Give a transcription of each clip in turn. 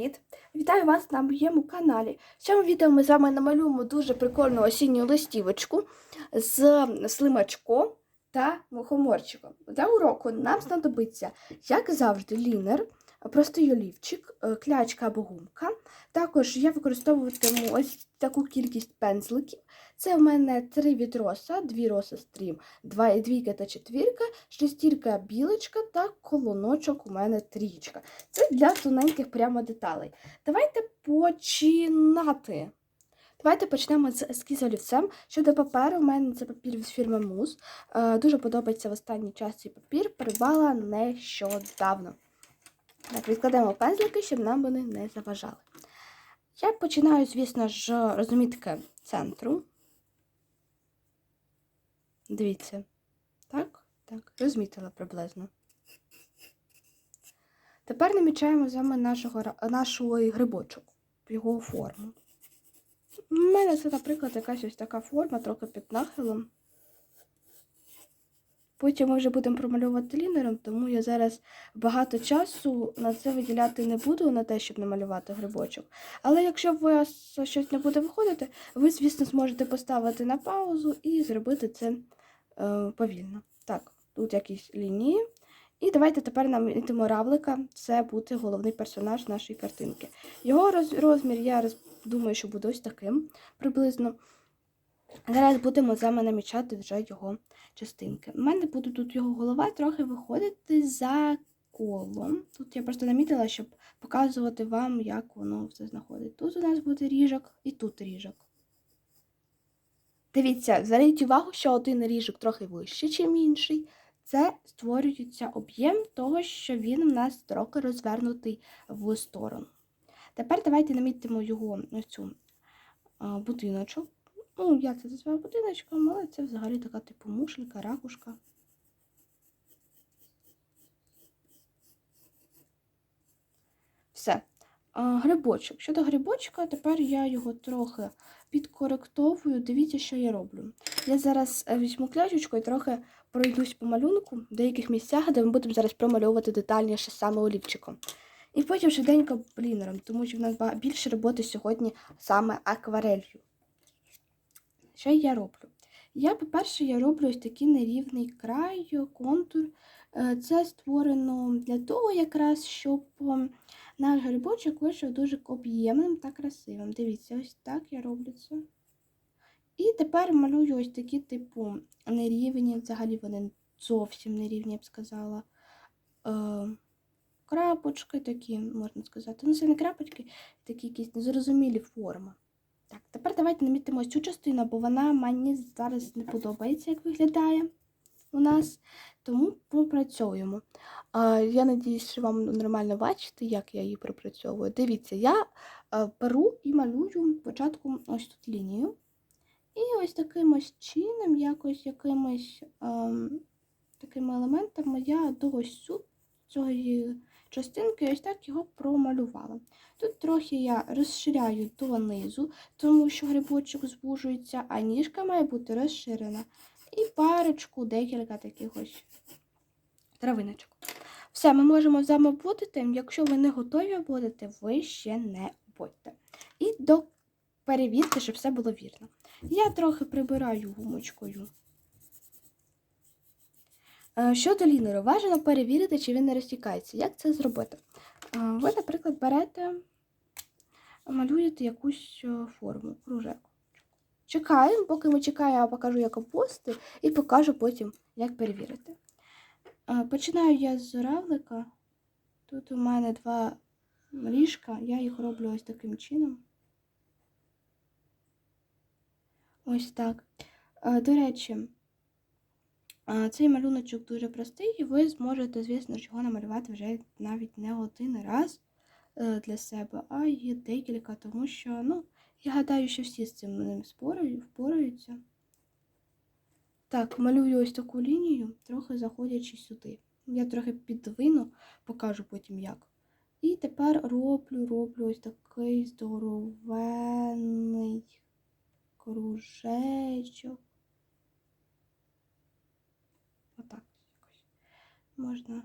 Привіт! Вітаю вас на моєму каналі. В цьому відео ми з вами намалюємо дуже прикольну осінню листівочку з слимачком та мухоморчиком. Для уроку нам знадобиться, як завжди, лінер, простий олівчик, е, клячка або гумка. Також я використовуватиму ось таку кількість пензликів. Це в мене три від роса, дві роса стрім, два і двійка та четвірка, шестірка білочка та колоночок у мене трічка. Це для тоненьких прямо деталей. Давайте починати. Давайте почнемо з ескіз олівцем. Щодо паперу, в мене це папір від фірми Мус. Е, Дуже подобається в останній час цей папір. Придбала нещодавно. Так, відкладемо пензлики, щоб нам вони не заважали. Я починаю, звісно ж, розмітки центру. Дивіться. Так, так, розмітила приблизно. Тепер намічаємо з вами нашого, нашого грибочок, його форму. У мене це, наприклад, якась ось така форма, трохи під нахилом. Потім ми вже будемо промальовувати лінером, тому я зараз багато часу на це виділяти не буду, на те, щоб намалювати грибочок. Але якщо у вас щось не буде виходити, ви, звісно, зможете поставити на паузу і зробити це повільно. Так, тут якісь лінії. І давайте тепер намітимо равлика. Це буде головний персонаж нашої картинки. Його роз- розмір, я думаю, що буде ось таким приблизно. Зараз будемо з вами намічати вже його частинки. У мене буде тут його голова трохи виходити за колом. Тут я просто намітила, щоб показувати вам, як воно все знаходить. Тут у нас буде ріжок і тут ріжок. Дивіться, зверніть увагу, що один ріжок трохи вищий, ніж інший. Це створюється об'єм того, що він у нас трохи розвернутий в сторону. Тепер давайте намітимо його ось цю будиночок. Ну, я це називаю будиночком, але це взагалі така типу мушелька, ракушка. Все. Грибочок. Щодо грибочка, тепер я його трохи підкоректовую. Дивіться, що я роблю. Я зараз е, візьму кляжечку і трохи пройдусь по малюнку в деяких місцях, де ми будемо зараз промальовувати детальніше саме олівчиком. І потім швиденько лінером, тому що в нас більше роботи сьогодні саме акварелью. Що я роблю? Я, по-перше, я роблю ось такий нерівний край, контур. Е, Це створено для того, якраз, щоб ем, наш грибочок вийшов дуже об'ємним та красивим. Дивіться, ось так я роблю це. І тепер малюю ось такі, типу, нерівні, взагалі вони зовсім нерівні, я б сказала. Е, крапочки такі, можна сказати. Ну, це не крапочки, такі якісь незрозумілі форми. Так, тепер давайте намітимо цю частину, бо вона мені зараз не подобається, як виглядає у нас. Тому пропрацьовуємо. Я надіюсь, що вам нормально бачите, як я її пропрацьовую. Дивіться, я е, беру і малюю спочатку ось тут лінію. І ось таким ось чином, якось якимось ем, такими елементами я до ось цю- цієї частинки ось так його промалювала. Тут трохи я розширяю донизу, тому що грибочок звужується, а ніжка має бути розширена. І парочку, декілька таких ось травиночок. Все, ми можемо з вами обводити. Якщо ви не готові обводити, ви ще не обводьте. І до перевірте, щоб все було вірно. Я трохи прибираю гумочкою. Е, Щодо лінеру, важливо перевірити, чи він не розтікається. Як це зробити? Е, Ви, наприклад, берете, малюєте якусь е, форму, кружек. Чекаємо, поки ми чекаємо, я покажу, як обвести, і покажу потім, як перевірити. Е, Починаю я з равлика. Тут у мене два ліжка, я їх роблю ось таким чином. Ось так. Е, До речі, е, цей малюночок дуже простий, і ви зможете, звісно, його намалювати вже навіть не один раз для себе, а й декілька, тому що, ну, я гадаю, що всі з цим ним впораються. Так, малюю ось таку лінію, трохи заходячи сюди. Я трохи підвину, покажу потім як. І тепер роблю, роблю ось такий здоровенний кружечок. Отак якось. Можна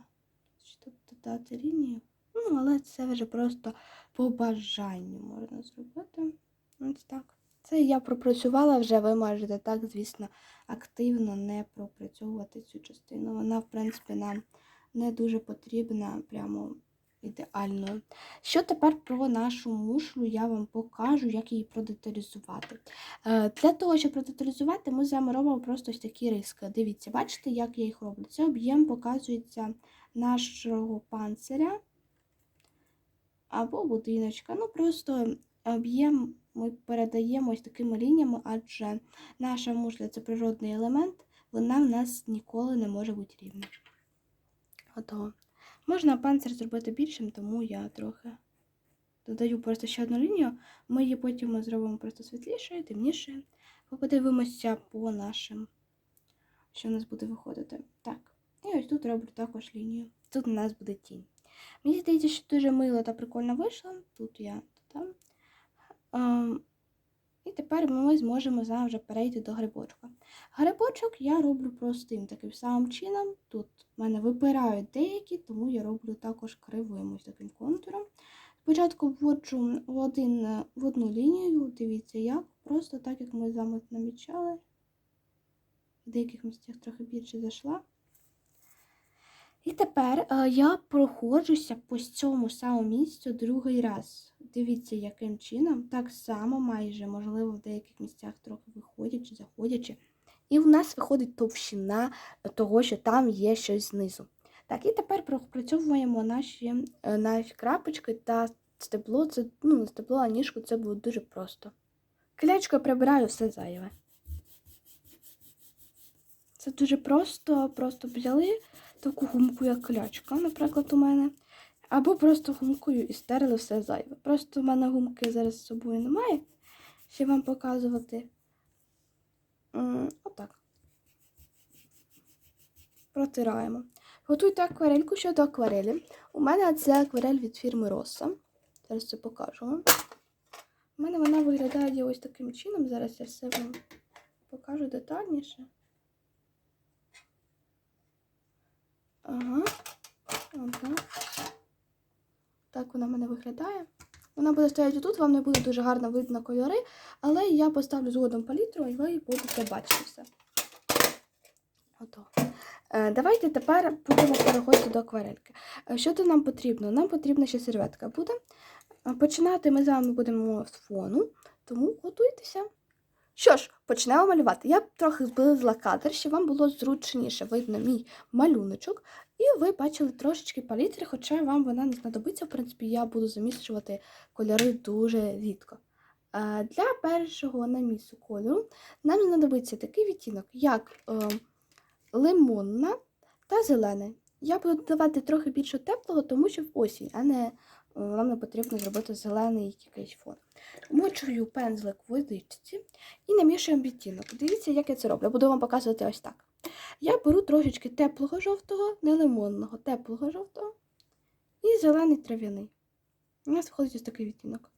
тут додати лінію. Ну, але це вже просто по бажанню можна зробити. Ось так. Це я пропрацювала вже, ви можете так, звісно, активно не пропрацьовувати цю частину. Вона, в принципі, нам не дуже потрібна, прямо ідеальною. Що тепер про нашу мушлю я вам покажу, як її продеталізувати. Е, Для того, щоб продеталізувати, ми з вами робимо просто ось такі риски. Дивіться, бачите, як я їх роблю. Це об'єм показується нашого панциря або будиночка. Ну, просто об'єм ми передаємо ось такими лініями, адже наша мушля це природний елемент, вона в нас ніколи не може бути рівна. Готово. Можна панцир зробити більшим, тому я трохи додаю просто ще одну лінію. Ми її потім зробимо просто світлішою, темнішою. Подивимося по нашим, що у нас буде виходити. Так. І ось тут роблю також лінію. Тут у нас буде тінь. Мені здається, що дуже мило та прикольно вийшло. Тут я. Ем, і тепер ми зможемо з вами вже перейти до грибочка. Грибочок я роблю простим таким самим чином. Тут в мене випирають деякі, тому я роблю також кривим таким контуром. Спочатку вводжу в, один, в одну лінію, дивіться як, просто так, як ми з вами намічали. В деяких місцях трохи більше зайшла. І тепер е, я проходжуся по цьому самому місцю другий раз. Дивіться, яким чином. Так само майже, можливо, в деяких місцях трохи виходячи, заходячи. І в нас виходить товщина того, що там є щось знизу. Так, і тепер пропрацьовуємо наші, е, наші крапочки та стебло. Це, ну, стебло, а ніжку це буде дуже просто. Клячкою прибираю все зайве. Це дуже просто, просто взяли таку гумку, як клячка, наприклад, у мене. Або просто гумкою і стерли все зайве. Просто в мене гумки зараз з собою немає. Ще вам показувати. Отак. Протираємо. Готуйте акварельку щодо акварелі. У мене це акварель від фірми Роса. Зараз це покажу вам. У мене вона виглядає ось таким чином. Зараз я все вам покажу детальніше. Вона в мене виглядає. Вона буде стояти тут, вам не буде дуже гарно видно кольори, але я поставлю згодом палітру і ви будете бачити все. Е, Давайте тепер будемо переходити до акварельки. Е, Що тут нам потрібно? Нам потрібна ще серветка буде. Е, Починати ми з вами будемо з фону, тому готуйтеся. Що ж, почнемо малювати. Я трохи зблизила кадр, щоб вам було зручніше видно мій малюночок. І ви бачили трошечки палітри, хоча вам вона не знадобиться. В принципі, я буду замішувати кольори дуже рідко. Е, Для першого намісу кольору нам знадобиться такий відтінок, як е, лимонна та зелений. Я буду додавати трохи більше теплого, тому що в осінь, а не нам не потрібно зробити зелений якийсь фон. Мочую пензлик в водичці і намішуємо відтінок. Дивіться, як я це роблю. Буду вам показувати ось так. Я беру трошечки теплого жовтого, не лимонного, теплого жовтого і зелений трав'яний. У нас виходить ось такий відтінок.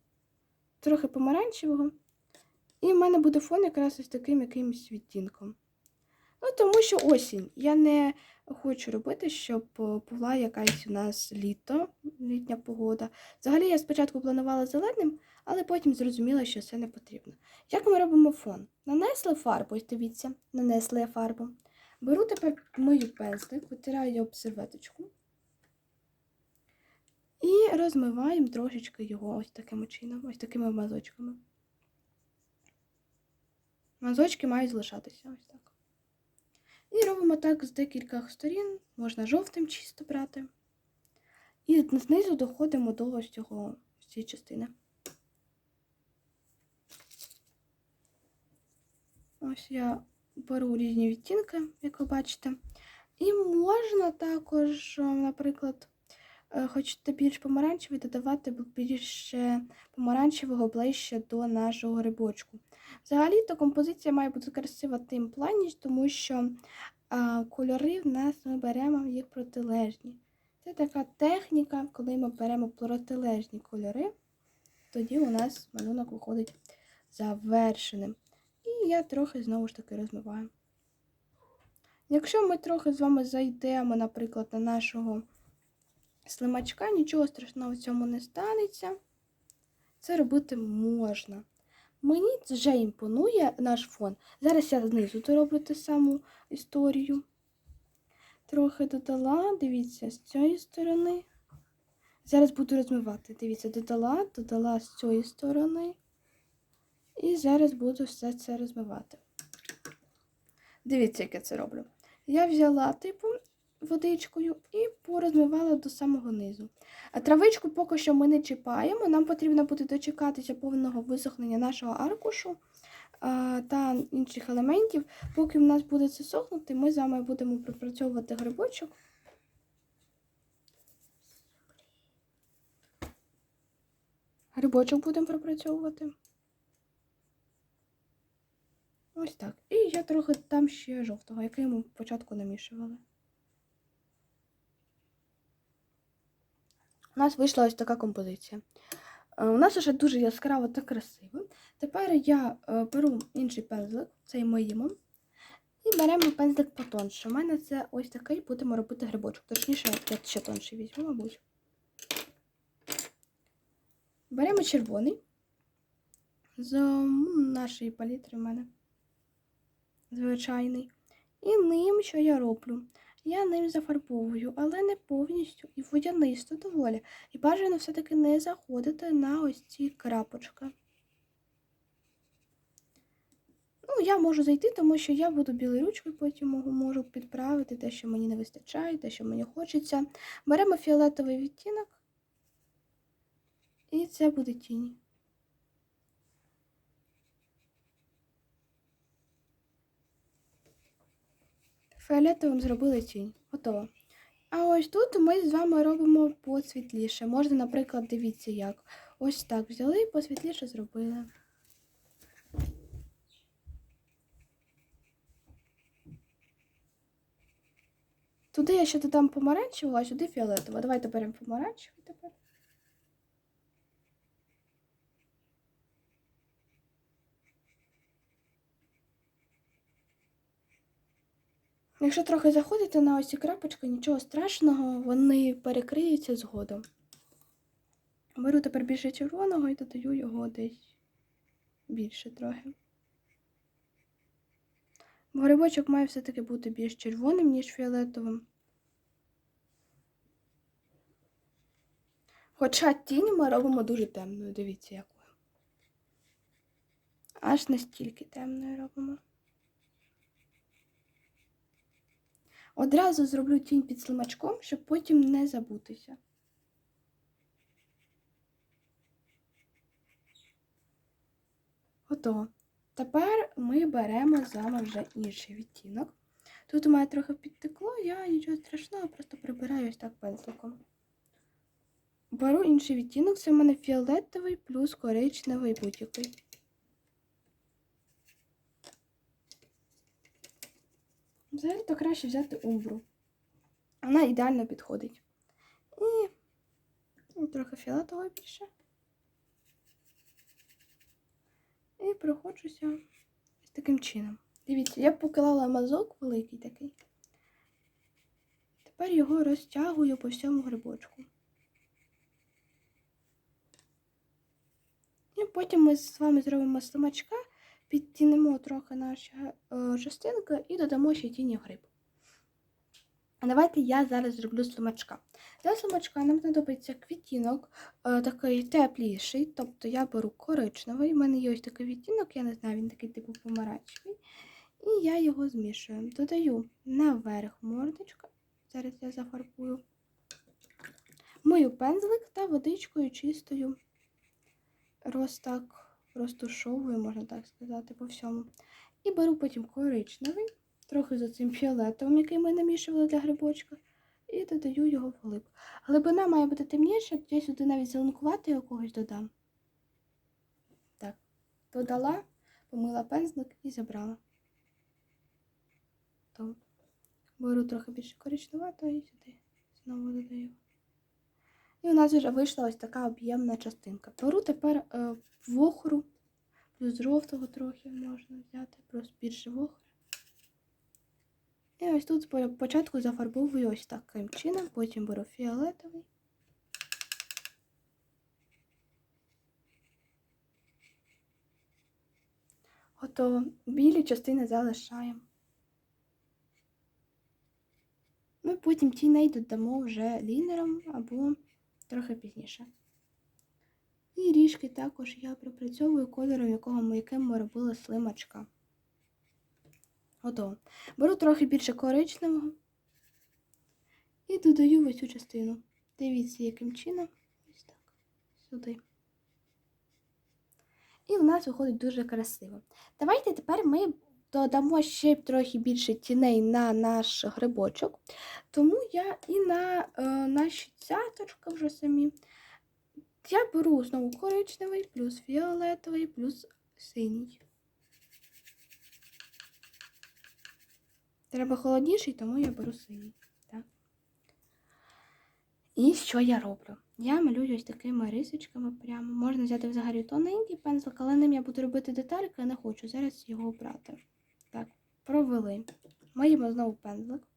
Трохи помаранчевого. І в мене буде фон якраз ось таким якимось відтінком. Ну, тому що осінь. Я не хочу робити, щоб е, була якась у нас літо, літня погода. Взагалі, я спочатку планувала зеленим, але потім зрозуміла, що це не потрібно. Як ми робимо фон? Нанесли фарбу, ось дивіться, нанесли я фарбу. Беру тепер мою пензлик, витираю об серветочку. І розмиваємо трошечки його ось таким чином, ось такими мазочками. Мазочки мають залишатися ось так. І робимо так з декількох сторін, можна жовтим чисто брати. І знизу доходимо до ось цього цієї частини. Ось я беру різні відтінки, як ви бачите. І можна також, наприклад, е, хочете більш помаранчевий, додавати більше помаранчевого ближче до нашого грибочку. Взагалі-то композиція має бути красива тим плані, тому що а, кольори в нас ми беремо їх протилежні. Це така техніка, коли ми беремо протилежні кольори, тоді у нас малюнок виходить завершеним. І я трохи знову ж таки розмиваю. Якщо ми трохи з вами зайдемо, наприклад, на нашого слимачка, нічого страшного в цьому не станеться. Це робити можна. Мені вже імпонує наш фон. Зараз я знизу дороблю ту саму історію. Трохи додала, дивіться, з цієї сторони. Зараз буду розмивати. Дивіться, додала, додала з цієї сторони. І зараз буду все це розмивати. Дивіться, як я це роблю. Я взяла, типу, водичкою і порозмивала до самого низу. Травичку поки що ми не чіпаємо. Нам потрібно буде дочекатися повного висохнення нашого аркушу та інших елементів. Поки в нас буде це сохнути, ми з вами будемо пропрацьовувати грибочок. Грибочок будемо пропрацьовувати. Ось так. І я трохи там ще жовтого, який ми спочатку намішували. У нас вийшла ось така композиція. Е, У нас вже дуже яскраво та красиво. Тепер я е, беру інший пензлик, цей моїмо, і беремо пензлик потонше. У мене це ось такий, будемо робити грибочок. Точніше, я ще тонший візьму, мабуть. Беремо червоний з нашої палітри в мене. Звичайний. І ним, що я роблю? Я ним зафарбовую, але не повністю і водянисто доволі. І бажано все-таки не заходити на ось ці крапочки. Ну, я можу зайти, тому що я буду білою ручкою, потім можу- підправити те, що мені не вистачає, те, що мені хочеться. Беремо фіолетовий відтінок, і це буде тінь. Фіолетовим зробили тінь. Готово. А ось тут ми з вами робимо посвітліше. Можна, наприклад, дивіться як. Ось так взяли і посвітліше зробили. Туди я ще додам помаранчеву, а сюди фіолетову. Давайте беремо помаранчевий тепер. Якщо трохи заходити на ось ці крапочки, нічого страшного, вони перекриються згодом. Беру тепер більше червоного і додаю його десь більше трохи. Бо грибочок має все-таки бути більш червоним, ніж фіолетовим. Хоча тінь ми робимо дуже темною, дивіться якою. Аж настільки темною робимо. Одразу зроблю тінь під слимачком, щоб потім не забутися. Готово. Тепер ми беремо з вами вже інший відтінок. Тут у мене трохи підтекло, я нічого страшного, просто прибираю ось так пензликом. Беру інший відтінок, це в мене фіолетовий плюс коричневий будь-який. Взагалі то краще взяти умбру. Вона ідеально підходить. І ну, трохи фіолетового більше. І проходжуся ось таким чином. Дивіться, я поклала мазок великий такий. Тепер його розтягую по всьому грибочку. І потім ми з вами зробимо слимачка, підтінемо трохи наші е, частинки і додамо ще тіні гриб. Давайте я зараз зроблю слимачка. Для слимачка нам знадобиться квітінок, е, такий тепліший, тобто я беру коричневий. У мене є ось такий відтінок, я не знаю, він такий типу помаранчевий. І я його змішую. Додаю наверх мордочка. Зараз я зафарбую. Мию пензлик та водичкою чистою. Роз так розтушовую, можна так сказати, по всьому. І беру потім коричневий, трохи за цим фіолетовим, який ми намішували для грибочка, і додаю його в глиб. Глибина має бути темніша, я сюди навіть зеленкувати якогось додам. Так, додала, помила пензлик і забрала. Беру трохи більше коричневатого і сюди знову додаю. І у нас вже вийшла ось така об'ємна частинка. Беру тепер е, вохру, плюс жовтого трохи можна взяти, плюс більше вохри. І ось тут спочатку зафарбовую ось таким чином, потім беру фіолетовий. Готово. Білі частини залишаємо. Ну, Ми потім ті додамо вже лінером або трохи пізніше. І ріжки також я пропрацьовую кольором, якого ми, яким ми робили слимачка. Готово. Беру трохи більше коричневого і додаю в цю частину. Дивіться, яким чином. Ось так. Сюди. І в нас виходить дуже красиво. Давайте тепер ми додамо ще трохи більше тіней на наш грибочок. Тому я і на е, наші цяточки вже самі. Я беру знову коричневий, плюс фіолетовий, плюс синій. Треба холодніший, тому я беру синій. Так. І що я роблю? Я малюю ось такими рисочками прямо. Можна взяти взагалі тоненький пензлик, але ним я буду робити детальки, я не хочу зараз його брати. Провели. Маємо знову пензлик.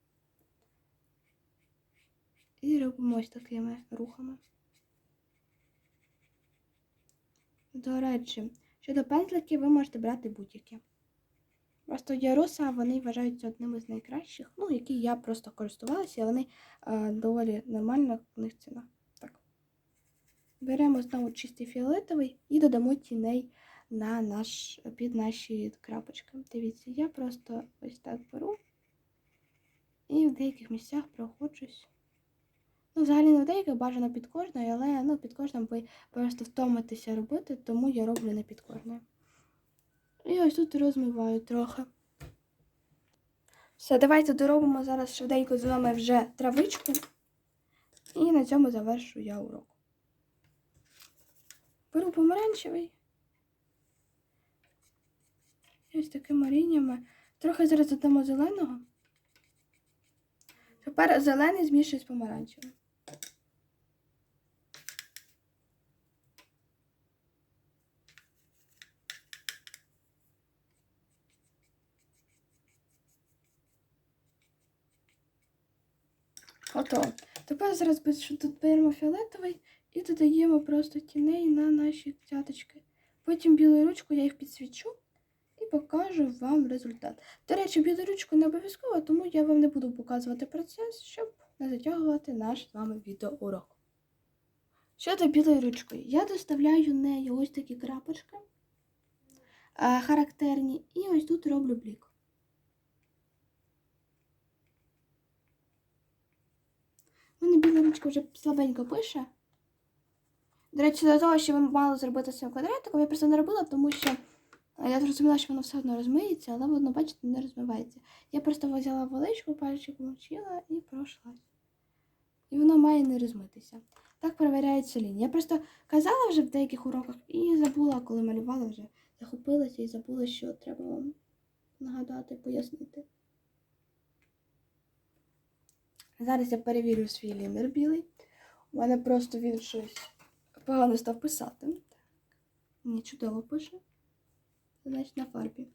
І робимо ось такими рухами. До речі, щодо пензликів ви можете брати будь-які. Просто Яруса вони вважаються одними з найкращих, ну, які я просто користувалася, і вони е, доволі нормальна в них ціна. Так. Беремо знову чистий фіолетовий і додамо тіней на наш, під наші крапочки. Дивіться, я просто ось так беру і в деяких місцях проходжусь. Ну, взагалі не в деяких бажано під кожною, але ну, під кожним ви просто втомитеся робити, тому я роблю не під кожною. І ось тут розмиваю трохи. Все, давайте доробимо зараз швиденько з вами вже травичку. І на цьому завершу я урок. Беру помаранчевий. І ось такими лініями. Трохи зараз додамо зеленого. Тепер зелений змішую з помаранчевим. Готово. Тепер зараз тут беремо фіолетовий і додаємо просто тіней на наші цяточки. Потім білою ручкою я їх підсвічу покажу вам результат. До речі, білу ручку не обов'язково, тому я вам не буду показувати процес, щоб не затягувати наш з вами відеоурок. Щодо білої ручкою, я доставляю нею ось такі крапочки характерні, і ось тут роблю блік. У мене біла ручка вже слабенько пише. До речі, до того, що ви мали зробити цим квадратиком, я просто не робила, тому що я зрозуміла, що воно все одно розмиється, але воно, бачите, не розмивається. Я просто взяла величку, пальчик мочила і пройшлась. І воно має не розмитися. Так перевіряється лінія. Я просто казала вже в деяких уроках і забула, коли малювала вже. Захопилася і забула, що треба вам нагадати, пояснити. Зараз я перевірю свій лінер білий. У мене просто він щось погано став писати. Мені чудово пише. Значить на фарбі.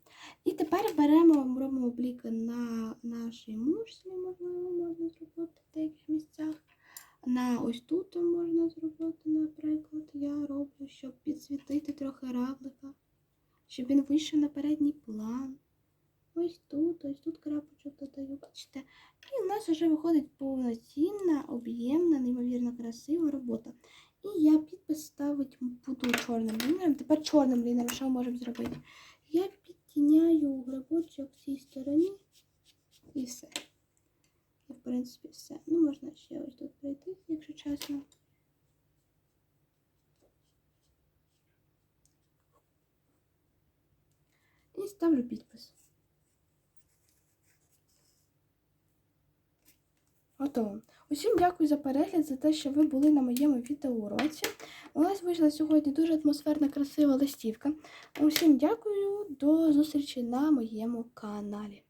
І тепер беремо, робимо бліки на нашій мушці, можливо, можна зробити в деяких місцях. На ось тут можна зробити, наприклад, я роблю, щоб підсвітити трохи равлика, щоб він вийшов на передній план. Ось тут, ось тут крапочок додаю, бачите. І у нас вже виходить повноцінна, об'ємна, неймовірно красива робота. І я підпис ставити буду чорним лінером. Тепер чорним лінером, що ми можемо зробити? Я підтіняю грибочок в цій стороні і все. І, в принципі, все. Ну, можна ще ось тут пройти, якщо чесно. І ставлю підпис. Готово. Усім дякую за перегляд, за те, що ви були на моєму відеоуроці. У нас вийшла сьогодні дуже атмосферна, красива листівка. Усім дякую, до зустрічі на моєму каналі.